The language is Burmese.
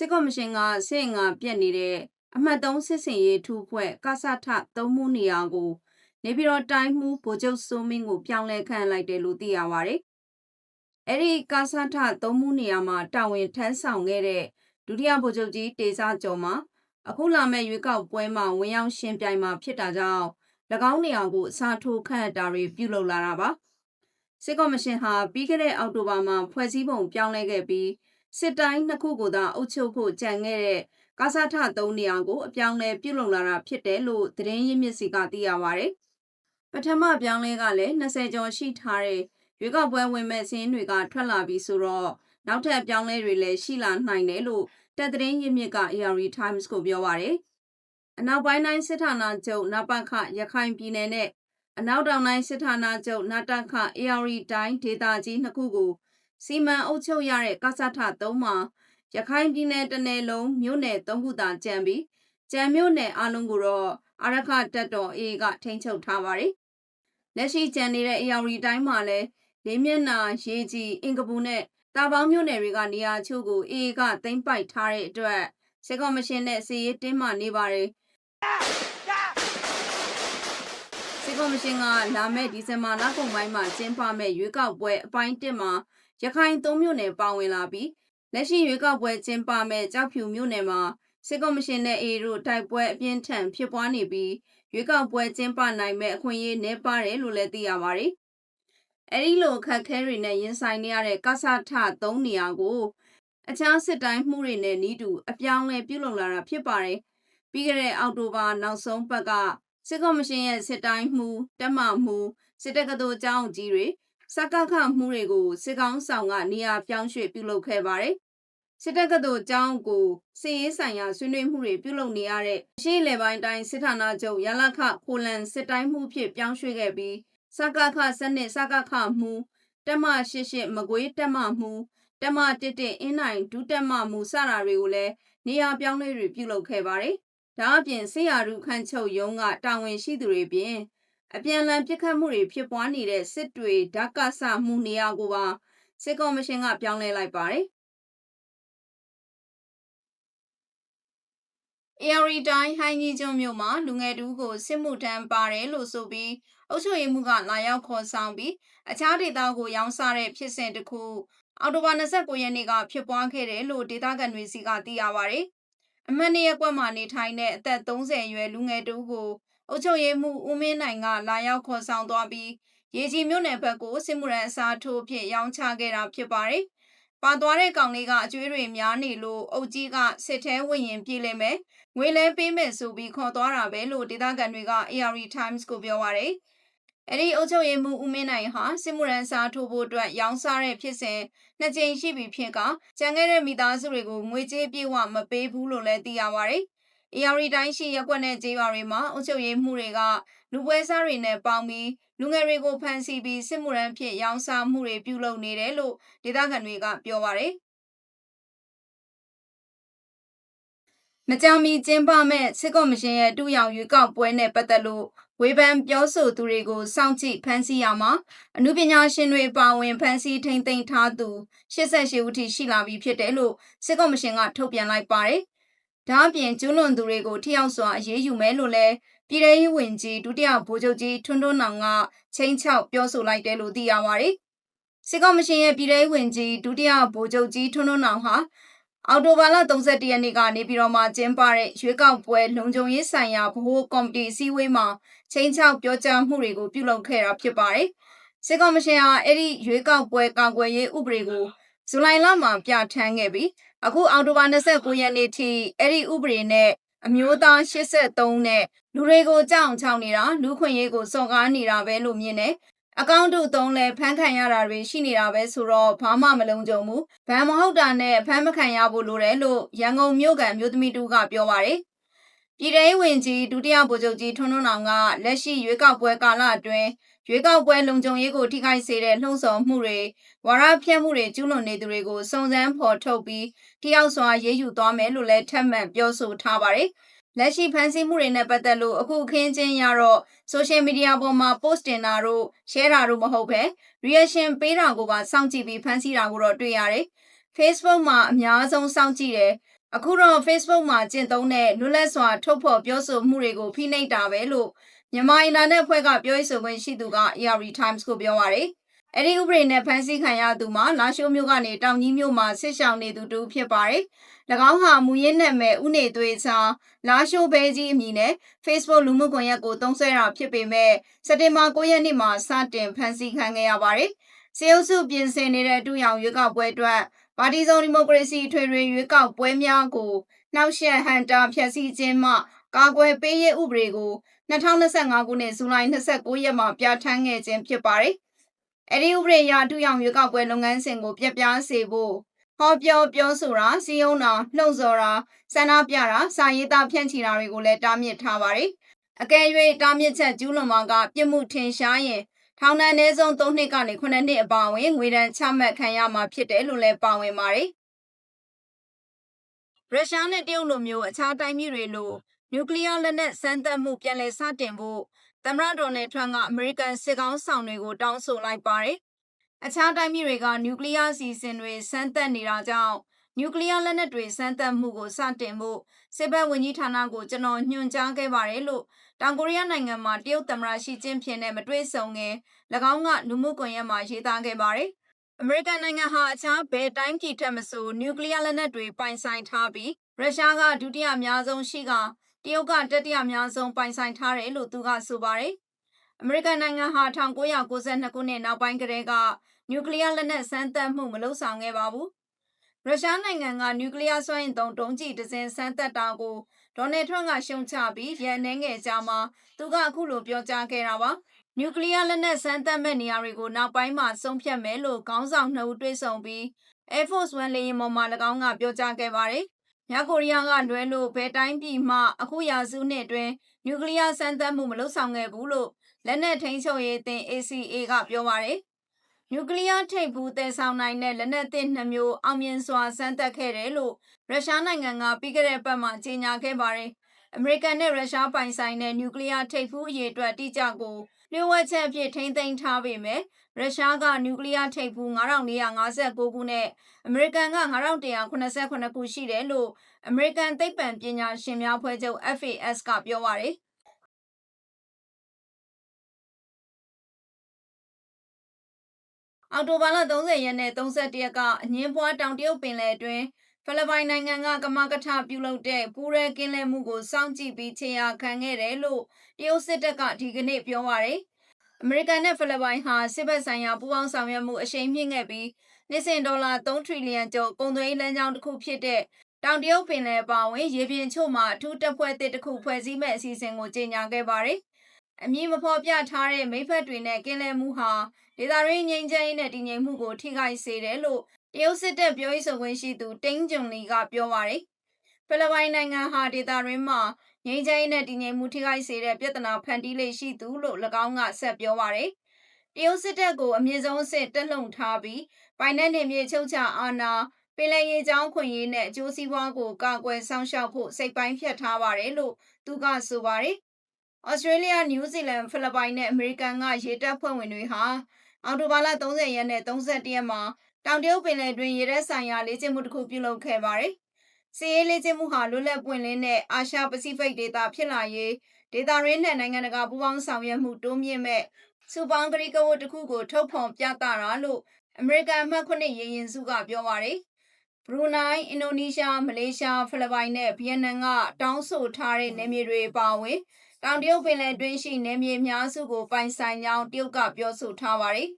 စစ်ကော်မရှင်ကစစ်အင်္ဂါပြက်နေတဲ့အမှတ်3စစ်စင်ရေးထူးဖွဲ့ကဆထသုံးမှုနေရာကိုနေပြည်တော်တိုင်းမှုဗိုလ်ချုပ်စိုးမင်းကိုပြောင်းလဲခန့်လိုက်တယ်လို့သိရပါတယ်။အဲ့ဒီကဆထသုံးမှုနေရာမှာတာဝန်ထမ်းဆောင်ခဲ့တဲ့ဒုတိယဗိုလ်ချုပ်ကြီးတေစာကျော်မှာအခုလာမဲ့ရွေးကောက်ပွဲမှာဝင်ရောက်ရှင်ပြိုင်မှာဖြစ်တာကြောင့်၎င်းနေရာကိုအစားထိုးခန့်အပ်တာတွေပြုလုပ်လာတာပါ။စစ်ကော်မရှင်ဟာပြီးခဲ့တဲ့အောက်တိုဘာမှာဖွဲ့စည်းပုံပြောင်းလဲခဲ့ပြီး စစ်တိုင်းနှစ်ခုကိုသာအုပ်ချုပ်ဖို့ကြံခဲ့တဲ့ကာစာထသုံးနေရာကိုအပြောင်းလဲပြုလုပ်လာတာဖြစ်တယ်လို့သတင်းရင်းမြစ်စီကသိရပါဗျ။ပထမပြောင်းလဲကလည်း20ကျော်ရှိထားတဲ့ရွေးကောက်ပွဲဝင်မဲ့စင်းတွေကထွက်လာပြီးဆိုတော့နောက်ထပ်ပြောင်းလဲတွေလည်းရှိလာနိုင်တယ်လို့တက်သတင်းရင်းမြစ်က ARD Times ကိုပြောပါရယ်။အနောက်ပိုင်းတိုင်းစစ်ဌာနချုပ်နပခရခိုင်ပြည်နယ်နဲ့အနောက်တောင်တိုင်းစစ်ဌာနချုပ်နတခ ARD တိုင်းဒေသကြီးနှစ်ခုကို စီမံအုပ်ချုပ်ရတဲ့ကဆထ3မှာရခိုင်ပြည်နယ်တနယ်လုံးမြို့နယ်3ခုသာကျန်ပြီးကျန်မြို့နယ်အလုံးကိုတော့အာရခတက်တော် AA ကထိန်းချုပ်ထားပါတယ်။လက်ရှိကျန်နေတဲ့ AR တိုင်းမှာလည်းလေးမျက်နှာရေကြီးအင်ကပူနဲ့တာပေါင်းမြို့နယ်တွေကနေရာချို့ကို AA ကသိမ်းပိုက်ထားတဲ့အတွက်စစ်ကော်မရှင်နဲ့စီရေးတင်းမာနေပါတယ်။စစ်ကော်မရှင်ကလာမယ့်ဒီဇင်ဘာလကုန်ပိုင်းမှာကျင်းပမယ့်ရွေးကောက်ပွဲအပိုင်း1မှာ ရခိုင်သုံးမြို့နယ်ပါဝင်လာပြီးလက်ရှိရွေးကောက်ပွဲကျင်းပမဲ့ကြောက်ဖြူမြို့နယ်မှာစစ်ကော်မရှင်နဲ့အေတို့တိုက်ပွဲအပြင်းထန်ဖြစ်ပွားနေပြီးရွေးကောက်ပွဲကျင်းပနိုင်မဲ့အခွင့်အရေးနည်းပါတယ်လို့လည်းသိရပါတယ်။အဲဒီလိုခက်ခဲတွေနဲ့ရင်ဆိုင်နေရတဲ့ကဆထ3နေရာကိုအခြားစစ်တိုင်းမှုတွေနဲ့နီးတူအပြောင်းလဲပြုလုပ်လာတာဖြစ်ပါတယ်။ပြီးခဲ့တဲ့အောက်တိုဘာနောက်ဆုံးပတ်ကစစ်ကော်မရှင်ရဲ့စစ်တိုင်းမှုတက်မမှုစစ်တပ်ကတော်အကြောင်းကြီးတွေ စကခမှုတွေကိုစစ်ကောင်းဆောင်ကနေရာပြောင်းရွှေ့ပြုလုပ်ခဲ့ပါတယ်။စစ်တပ်ကတော်အကြောင်းကိုစစ်ရေးဆိုင်ရာဆွေးနွေးမှုတွေပြုလုပ်နေရတဲ့ရှေ့လေပိုင်းတိုင်းစစ်ဌာနချုပ်ရလခခိုလန်စစ်တိုင်းမှုဖြစ်ပြောင်းရွှေ့ခဲ့ပြီးစကခစနစ်စကခမှုတက်မ88မကွေးတက်မမှုတက်မ11အင်းနိုင်ဒုတက်မမှုစတာတွေကိုလည်းနေရာပြောင်းလဲတွေပြုလုပ်ခဲ့ပါတယ်။ဒါအပြင်ဆေးရရုခန့်ချုပ်ရုံးကတာဝန်ရှိသူတွေပြင် အပြန်အလှန်ပြစ်ခတ်မှုတွေဖြစ်ပွားနေတဲ့စစ်တွေဓာတ်ကဆမှုနေရာကိုပါစစ်ကော်မရှင်ကပြောင်းလဲလိုက်ပါတယ်။ AR တိုင်းဟိုင်းကြီးကျွန်းမြို့မှာလူငယ်တူကိုစစ်မှုထမ်းပါတယ်လို့ဆိုပြီးအုပ်ချုပ်ရေးမှူးကလာရောက်ခေါ်ဆောင်ပြီးအခြားဒေသကိုရောင်းစားတဲ့ဖြစ်စဉ်တစ်ခုအော်တိုဘာ29ရက်နေ့ကဖြစ်ပွားခဲ့တယ်လို့ဒေသခံတွေစီကသိရပါဗျ။အမှန်တရကွက်မှာနေထိုင်တဲ့အသက်30အရွယ်လူငယ်တူကို အုပ်ချုပ်ရေးမှူးဦးမင်းနိုင်ကလာရောက်ခေါ်ဆောင်သွားပြီးရေကြီးမြို့နယ်ဘက်ကိုစစ်မှုရန်အစားထိုးဖြစ်ရောင်းချခဲ့တာဖြစ်ပါတယ်။ပါသွားတဲ့ကောင်လေးကအကျွေးတွေများနေလို့အုပ်ကြီးကစစ်ထဲဝင်ရင်ပြေးလိမ့်မယ်။ငွေလဲပေးမယ်ဆိုပြီးခေါ်သွားတာပဲလို့ဒေသခံတွေက AR Times ကိုပြောပါရယ်။အဲ့ဒီအုပ်ချုပ်ရေးမှူးဦးမင်းနိုင်ဟာစစ်မှုရန်စားထိုးဖို့အတွက်ရောင်းစားတဲ့ဖြစ်စဉ်နှစ်ကြိမ်ရှိပြီဖြစ်ကကြံခဲ့တဲ့မိသားစုတွေကိုငွေကြေးပြေဝမပေးဘူးလို့လည်းသိရပါရယ်။ AR တိုင်းရှိရက်ွက်နဲ့ကြေးရွာတွေမှာအုပ်ချုပ်ရေးမှုတွေက လူပွဲစားတွေနဲ့ပေါင်းပြီးလူငယ်တွေကိုဖမ်းဆီးပြီးစစ်မှုရန်ဖြစ်ရောင်းစားမှုတွေပြုလုပ်နေတယ်လို့ဒေသခံတွေကပြောပါရယ်မကြမီကျင်းပမဲ့စစ်ကော်မရှင်ရဲ့တူရောင်ရွေးကောက်ပွဲနဲ့ပတ်သက်လို့ဝေဖန်ပြောဆိုသူတွေကိုစောင့်ကြည့်ဖမ်းဆီးရမှာအမှုပညာရှင်တွေပါဝင်ဖမ်းဆီးထိန်းသိမ်းထားသူ88ဦးထိရှိလာပြီဖြစ်တယ်လို့စစ်ကော်မရှင်ကထုတ်ပြန်လိုက်ပါတယ်။ ဒါအပြင်ကျူးလွန်သူတွေကိုထိရောက်စွာအရေးယူမယ်လို့လည်းပြည်ထောင်စုဝန်ကြီးဒုတိယဗိုလ်ချုပ်ကြီးထွန်းထွန်းနောင်ကချိန်ချောက်ပြောဆိုလိုက်တယ်လို့သိရပါတယ်။စစ်ကော်မရှင်ရဲ့ပြည်ထောင်စုဝန်ကြီးဒုတိယဗိုလ်ချုပ်ကြီးထွန်းထွန်းနောင်ဟာအော်တိုဘာလ31ရက်နေ့ကနေပြည်တော်မှာကျင်းပတဲ့ရွေးကောက်ပွဲလုံခြုံရေးဆိုင်ရာဗဟိုကော်မတီအစည်းအဝေးမှာချိန်ချောက်ပြောကြားမှုတွေကိုပြုလုပ်ခဲ့တာဖြစ်ပါတယ်။စစ်ကော်မရှင်ဟာအဲ့ဒီရွေးကောက်ပွဲကာကွယ်ရေးဥပဒေကိုဇူလိုင်လမှာပြဋ္ဌာန်းခဲ့ပြီး အခုအော်တိုဘာ29ရက်နေ့ထိအဲ့ဒီဥပဒေနဲ့အမျိုးသား83နဲ့လူတွေကိုကြောက်ချောင်းနေတာလူခွင့်ရေးကိုစော်ကားနေတာပဲလို့မြင်တယ်အကောင့်တုသုံးလဲဖမ်းခံရတာတွေရှိနေတာပဲဆိုတော့ဘာမှမလုံခြုံဘူး။ဘန်မဟုတ်တာနဲ့ဖမ်းမခံရဖို့လိုတယ်လို့ရန်ကုန်မြို့ကန်မြို့သမီးတူကပြောပါတယ်။ ပြည်ထောင်ဝင်ကြီးဒုတိယဗိုလ်ချုပ်ကြီးထွန်းထွန်းအောင်ကလက်ရှိရွေးကောက်ပွဲကာလအတွင်းရွေးကောက်ပွဲလုံခြုံရေးကိုထိခိုက်စေတဲ့လှုံ့ဆော်မှုတွေဝါရဖြန့်မှုတွေကျူးလွန်နေသူတွေကိုစုံစမ်းဖော်ထုတ်ပြီးတယောက်စွာရေးယူသွားမယ်လို့လည်းထပ်မံပြောဆိုထားပါတယ်။လက်ရှိဖန်ဆီးမှုတွေနဲ့ပတ်သက်လို့အခုအခင်းချင်းရတော့ social media ပေါ်မှာ post တင်တာတို့ share တာတို့မဟုတ်ပဲ reaction ပေးတာကိုပါစောင့်ကြည့်ပြီးဖန်ဆီးတာကိုတော့တွေ့ရတယ်။ Facebook မှာအများဆုံးစောင့်ကြည့်တယ် အခုတော့ Facebook မှာကျင့်သုံးတဲ့လွတ်လပ်စွာ ထုတ်ဖော်ပြောဆိုမှုတွေကိုဖိနှိပ်တာပဲလို့မြန်မာအင်တာနက်ဖွဲ့ကပြောရေးဆိုခွင့်ရှိသူက AR Times ကိုပြောပါရယ်အဲ့ဒီဥပဒေနဲ့ဖမ်းဆီးခံရသူမှာလာရှိုးမြို့ကနေတောင်ကြီးမြို့မှာဆစ်ဆောင်နေသူတူဖြစ်ပါတယ်။၎င်းဟာမူရင်းနာမည်ဥနေသွေးချာလာရှိုးဘဲကြီးအမည်နဲ့ Facebook လူမှုကွန်ရက်ကိုသုံးစွဲတာဖြစ်ပေမဲ့စက်တင်ဘာ9ရက်နေ့မှာစတင်ဖမ်းဆီးခံခဲ့ရပါတယ်။ စေအုပ်စုပြင်ဆင်နေတဲ့အတူရောင်ရွေးကောက်ပွဲအတွက်ပါတီစုံဒီမိုကရေစီထွေထွေရွေးကောက်ပွဲများကိုနှောက်ယှက်ဟန်တာဖျက်ဆီးခြင်းမှကာကွယ်ပေးရေးဥပဒေကို2025ခုနှစ်ဇူလိုင်29ရက်မှာပြဋ္ဌာန်းခဲ့ခြင်းဖြစ်ပါတယ်။အဲဒီဥပဒေအရအတူရောင်ရွေးကောက်ပွဲလုပ်ငန်းစဉ်ကိုပြပြစေဖို့ဟောပြောပြောဆိုတာစီယုံတာလှုံ့ဆော်တာဆန္ဒပြတာစာရေးသားဖြန့်ချီတာတွေကိုလည်းတားမြစ်ထားပါတယ်။အကယ်၍တားမြစ်ချက်ကျူးလွန်မှာကပြစ်မှုထင်ရှားရင် ထောင်ဒဏ်အနည်းဆုံး3နှစ်ကနေ9နှစ်အပါအဝင်ငွေဒဏ်ချမှတ်ခံရမှာဖြစ်တယ်လို့လည်းပါဝင်ပါတယ်။ရုရှားနဲ့တရုတ်လိုမျိုးအခြားတိုင်းပြည်တွေလိုနျူကလ িয়ার လက်နက်စမ်းသပ်မှုပြန်လည်စတင်ဖို့သမ္မတဒေါ်နယ်ထရန့်ကအမေရိကန်စစ်ကောင်းဆောင်တွေကိုတောင်းဆိုလိုက်ပါတယ်။အခြားတိုင်းပြည်တွေကနျူကလ িয়ার စီစဉ်တွေစမ်းသပ်နေတာကြောင့် နျူကလ িয়ার လက်နက်တွေစမ်းသပ်မှုကိုစတင်ဖို့စစ်ဘက်ဝန်ကြီးဌာနကိုကျွန်တော်ညွှန်ကြားခဲ့ပါတယ်လို့တောင်ကိုရီးယားနိုင်ငံမှာတရုတ်သမ္မတရှီကျင်းဖျင်နဲ့မတွေ့ဆုံခင်၎င်းကလူမှုကွန်ရက်မှာရေးသားခဲ့ပါတယ်။အမေရိကန်နိုင်ငံဟာအခြားဘယ်တိုင်းပြည်ထက်မဆိုနျူကလ িয়ার လက်နက်တွေပိုင်ဆိုင်ထားပြီးရုရှားကဒုတိယအများဆုံးရှိကတရုတ်ကတတိယအများဆုံးပိုင်ဆိုင်ထားတယ်လို့သူကဆိုပါတယ်။အမေရိကန်နိုင်ငံဟာ1992ခုနှစ်နောက်ပိုင်းကတည်းကနျူကလ িয়ার လက်နက်စမ်းသပ်မှုမလုပ်ဆောင်ခဲ့ပါဘူး။ ရုရှားနိုင်ငံကနျူကလ িয়ার စွမ်းအင်သုံးဒုံးကျည်တစ်စင်းစမ်းသပ်တာကိုဒေါ်နယ်ထရန့်ကရှုံချပြီးရန်နှဲငယ်ကြားမှာသူကအခုလိုပြောကြားခဲ့တာပါနျူကလ িয়ার လက်နက်စမ်းသပ်မဲ့နေရာတွေကိုနောက်ပိုင်းမှာဆုံးဖြတ်မယ်လို့ခေါင်းဆောင်နှစ်ဦးတွေ့ဆုံပြီး Air Force One လေယာဉ်ပေါ်မှာ၎င်းကပြောကြားခဲ့ပါတယ်။မြောက်ကိုရီးယားကလွဲလို့ဘယ်တိုင်းပြည်မှအခုရာစုနှစ်အတွင်းနျူကလ িয়ার စမ်းသပ်မှုမလုပ်ဆောင်ခဲ့ဘူးလို့လက်နက်ထိန်းချုပ်ရေးအသင်း ACA ကပြောပါတယ်။ နျူကလ িয়ার ထိပ်ဘူးတည်ဆောင်နိုင်တဲ့လက်နက်သစ်နှစ်မျိုးအောင်မြင်စွာစမ်းသပ်ခဲ့တယ်လို့ရုရှားနိုင်ငံကပြီးခဲ့တဲ့ပတ်မှာကြေညာခဲ့ပါတယ်။အမေရိကန်နဲ့ရုရှားပိုင်ဆိုင်တဲ့နျူကလ িয়ার ထိပ်ဖူးအရေးအတွက်တိကျကိုလျှို့ဝှက်ချက်အဖြစ်ထိမ့်သိမ်းထားပေမဲ့ရုရှားကနျူကလ িয়ার ထိပ်ဖူး9459ခုနဲ့အမေရိကန်က9189ခုရှိတယ်လို့အမေရိကန်သိပ္ပံပညာရှင်များဖွဲ့ချုပ် FAS ကပြောပါတယ်။ အော်တိုဘာလ30ရက်နဲ့31ရက်က အငင်းပွားတောင်တရုတ်ပင်လယ်အတွင်းဖိလစ်ပိုင်နိုင်ငံကကမကထပြုလုပ်တဲ့ပူးရဲကင်းလဲမှုကိုစောင့်ကြည့်ပြီးခြေရာခံခဲ့တယ်လို့တရုတ်စစ်တပ်ကဒီကနေ့ပြောပါရယ်အမေရိကန်နဲ့ဖိလစ်ပိုင်ဟာစစ်ဘက်ဆိုင်ရာပူးပေါင်းဆောင်ရွက်မှုအရှိန်မြင့်ခဲ့ပြီးနှစ်စဉ်ဒေါ်လာ3ထရီလီယံကျော်ကုန်သွယ်ရေးလမ်းကြောင်းတစ်ခုဖြစ်တဲ့တောင်တရုတ်ပင်လယ်ပါဝင်ရေပြင်ချို့မှာအထူးတပ်ဖွဲ့တစ်ခုဖွဲ့စည်းမဲ့အစီအစဉ်ကိုကြေညာခဲ့ပါတယ်။ အမည်မဖော်ပြထားတဲ့မိဖက်တွေနဲ့ကင်းလဲမှုဟာဒေသရင်းငြိမ်းချမ်းရေးနဲ့တည်ငြိမ်မှုကိုထိခိုက်စေတယ်လို့တရုတ်စစ်တပ်ပြောရေးဆိုခွင့်ရှိသူတင်းဂျွန်လီကပြောပါတယ်။ဖိလစ်ပိုင်နိုင်ငံဟာဒေသရင်းမှာငြိမ်းချမ်းရေးနဲ့တည်ငြိမ်မှုထိခိုက်စေတဲ့ပြဿနာဖန်တီးလေရှိသူလို့၎င်းကဆက်ပြောပါတယ်။တရုတ်စစ်တပ်ကိုအမြင့်ဆုံးအဆင့်တက်လှုံထားပြီးပိုင်နယ်နေမြေချုပ်ချအာဏာပင်လယ်ရေကြောင်းခွင့်ရေးနဲ့အကျိုးစီးပွားကိုကာကွယ်ဆောင်ရှောက်ဖို့စိတ်ပိုင်းဖြတ်ထားပါတယ်လို့သူကဆိုပါတယ်။ ဩစတြေးလျ၊နယူးဇီလန်၊ဖိလစ်ပိုင်နဲ့အမေရိကန်ကရေတပ်ဖွဲ့ဝင်တွေဟာအော်တိုဘာလ30ရက်နဲ့31ရက်မှာတောင်တရုတ်ပင်လယ်တွင်ရေတပ်ဆိုင်ရာလေ့ကျင့်မှုတစ်ခုပြုလုပ်ခဲ့ပါတယ်။စီးရေးလေ့ကျင့်မှုဟာလွတ်လပ်ပွင့်လင်းတဲ့အာရှပစိဖိတ်ဒေသဖြစ်လာရေးဒေသရင်းနဲ့နိုင်ငံတကာပူးပေါင်းဆောင်ရွက်မှုတိုးမြင့်မဲ့စူပေါင်းကတိကဝတ်တစ်ခုကိုထုတ်ဖော်ပြသတာလို့အမေရိကန်အမှတ်ခုနှစ်ရေရင်စုကပြောပါတယ်။ ဘရူနိုင်း၊အင်ဒိုနီးရှား၊မလေးရှား၊ဖိလစ်ပိုင်နဲ့ဗီယက်နမ်ကတောင်းဆိုထားတဲ့နယ်မြေတွေပါဝင်တောင်တရုတ်ပင်လယ်တွင်းရှိနယ်မြေများစုကိုပိုင်ဆိုင်ကြောင်းတရုတ်ကပြောဆိုထားပါတယ်။